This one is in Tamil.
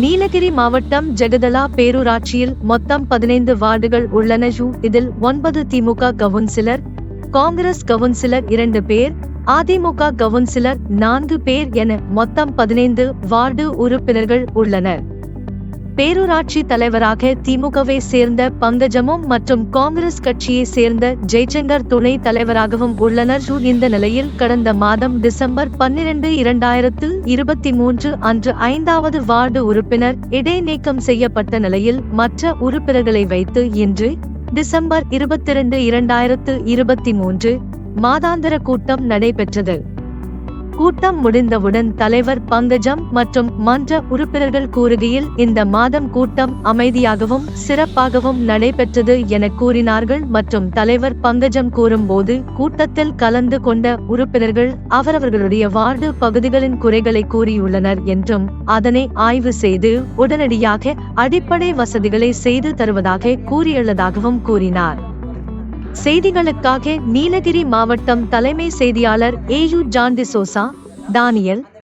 நீலகிரி மாவட்டம் ஜெகதலா பேரூராட்சியில் மொத்தம் பதினைந்து வார்டுகள் உள்ளன. இதில் ஒன்பது திமுக கவுன்சிலர் காங்கிரஸ் கவுன்சிலர் இரண்டு பேர் அதிமுக கவுன்சிலர் நான்கு பேர் என மொத்தம் பதினைந்து வார்டு உறுப்பினர்கள் உள்ளனர். பேரூராட்சி தலைவராக திமுகவை சேர்ந்த பங்கஜமும் மற்றும் காங்கிரஸ் கட்சியை சேர்ந்த ஜெய்சங்கர் துணை தலைவராகவும் உள்ளனர். இந்த நிலையில் கடந்த மாதம் டிசம்பர் பன்னிரண்டு இரண்டாயிரத்து இருபத்தி மூன்று அன்று ஐந்தாவது வார்டு உறுப்பினர் இடைநீக்கம் செய்யப்பட்ட நிலையில் மற்ற உறுப்பினர்களை வைத்து இன்று டிசம்பர் இருபத்தி இரண்டு இரண்டாயிரத்து இருபத்தி மூன்று மாதாந்திர கூட்டம் நடைபெற்றது. கூட்டம் முடிந்தவுடன் தலைவர் பங்கஜம் மற்றும் மன்ற உறுப்பினர்கள் கூறுகையில் இந்த மாதம் கூட்டம் அமைதியாகவும் சிறப்பாகவும் நடைபெற்றது என கூறினார்கள் மற்றும் தலைவர் பங்கஜம் கூறும்போது கூட்டத்தில் கலந்து கொண்ட உறுப்பினர்கள் அவரவர்களுடைய வார்டு பகுதிகளின் குறைகளை கூறியுள்ளனர் என்றும் அதனை ஆய்வு செய்து உடனடியாக அடிப்படை வசதிகளை செய்து தருவதாக கூறியுள்ளதாகவும் கூறினார். செய்திகளுக்காக நீலகிரி மாவட்டம் தலைமை செய்தியாளர் ஏயு ஜான் டிசோசா தானியல்